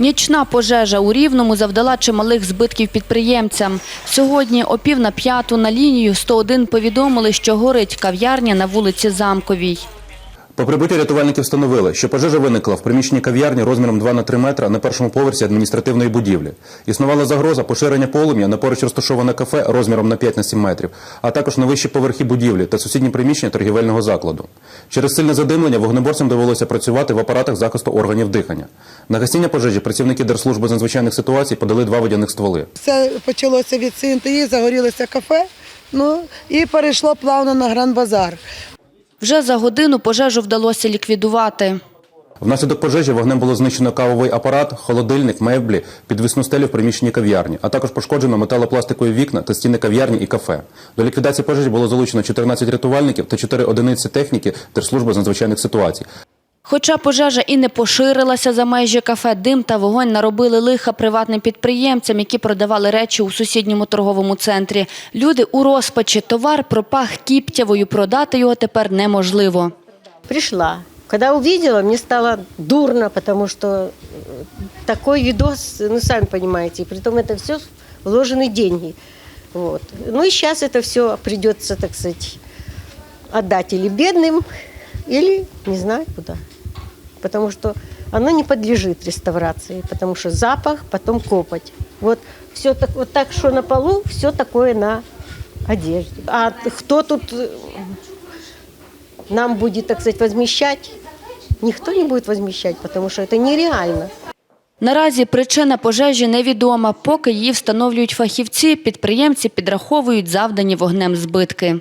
Нічна пожежа у Рівному завдала чималих збитків підприємцям. Сьогодні о пів на п'яту на лінію 101 повідомили, що горить кав'ярня на вулиці Замковій. По прибутті рятувальники встановили, що пожежа виникла в приміщенні кав'ярні розміром 2 на 3 метра на першому поверсі адміністративної будівлі. Існувала загроза поширення полум'я на поруч розташоване кафе розміром на 5 на 7 метрів, а також на вищі поверхи будівлі та сусідні приміщення торгівельного закладу. Через сильне задимлення вогнеборцям довелося працювати в апаратах захисту органів дихання. На гасіння пожежі працівники Держслужби з надзвичайних ситуацій подали два водяних стволи. Все почалося від ЦНТІ, загорілося кафе, ну і перейшло плавно на Гран-базар. Вже за годину пожежу вдалося ліквідувати. Внаслідок пожежі вогнем було знищено кавовий апарат, холодильник, меблі, підвісну стелю в приміщенні кав'ярні, а також пошкоджено металопластикові вікна та стіни кав'ярні і кафе. До ліквідації пожежі було залучено 14 рятувальників та 4 одиниці техніки Держслужби з надзвичайних ситуацій. Хоча пожежа і не поширилася за межі кафе, дим та вогонь наробили лиха приватним підприємцям, які продавали речі у сусідньому торговому центрі. Люди у розпачі, товар пропах кіптявою, продати його тепер неможливо. Пришла. Когда увидела, мне стало дурно, потому что э, такой видос, ну, сами понимаете, и притом это все вложены деньги. Вот. Ну и сейчас это все придется, так сказать, отдать или бедным, или не знаю куда. Потому что оно не подлежит реставрации, потому что запах, потом копоть. Вот все так, вот так, что на полу, все такое на одежде. А кто тут э, нам будет, так сказать, возмещать? Никто не будет возмещать, потому что это нереально. Наразі причина пожежі невідома. Поки її встановлюють фахівці, підприємці підраховують завдані вогнем збитки.